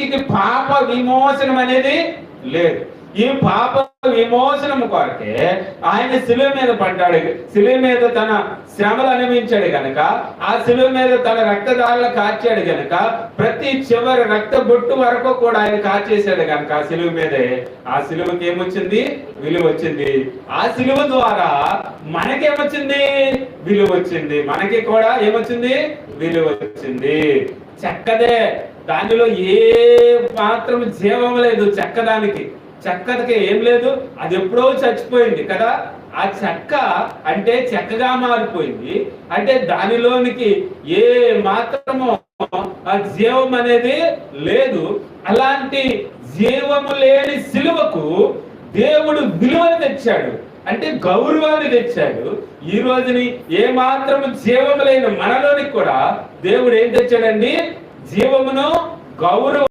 మనిషికి పాప విమోచనం అనేది లేదు. ఈ పాప విమోచనం కొరకే ఆయన శిలువ మీద పడ్డాడు. శిలువ మీద తన శ్రమలు అనుభవించాడు గనక ఆ శిలువ మీద తన రక్తదారులు కాచాడు గనక ప్రతి చివరి రక్త బొట్టు వరకు కూడా ఆయన కాచేశాడు గనక ఆ శిలువ మీదే. ఆ శిలువకి ఏమొచ్చింది? విలువ వచ్చింది ఆ శిలువ ద్వారా మనకేమొచ్చింది? విలువ వచ్చింది మనకి కూడా ఏమొచ్చింది? విలువ వచ్చింది చక్కదే. దానిలో ఏ మాత్రం జీవం లేదు చెక్కదానికి. చెక్కకి ఏం లేదు అది ఎప్పుడో చచ్చిపోయింది కదా. ఆ చెక్క అంటే చెక్కగా మారిపోయింది. అంటే దానిలోనికి ఏ మాత్రము ఆ జీవం అనేది లేదు. అలాంటి జీవము లేని సిలువకు దేవుడు విలువని తెచ్చాడు. అంటే గౌరవాన్ని తెచ్చాడు. ఈ రోజుని ఏ మాత్రము జీవము లేని మనలోనికి కూడా దేవుడు ఏం తెచ్చాడండి? జీవమును గౌరవ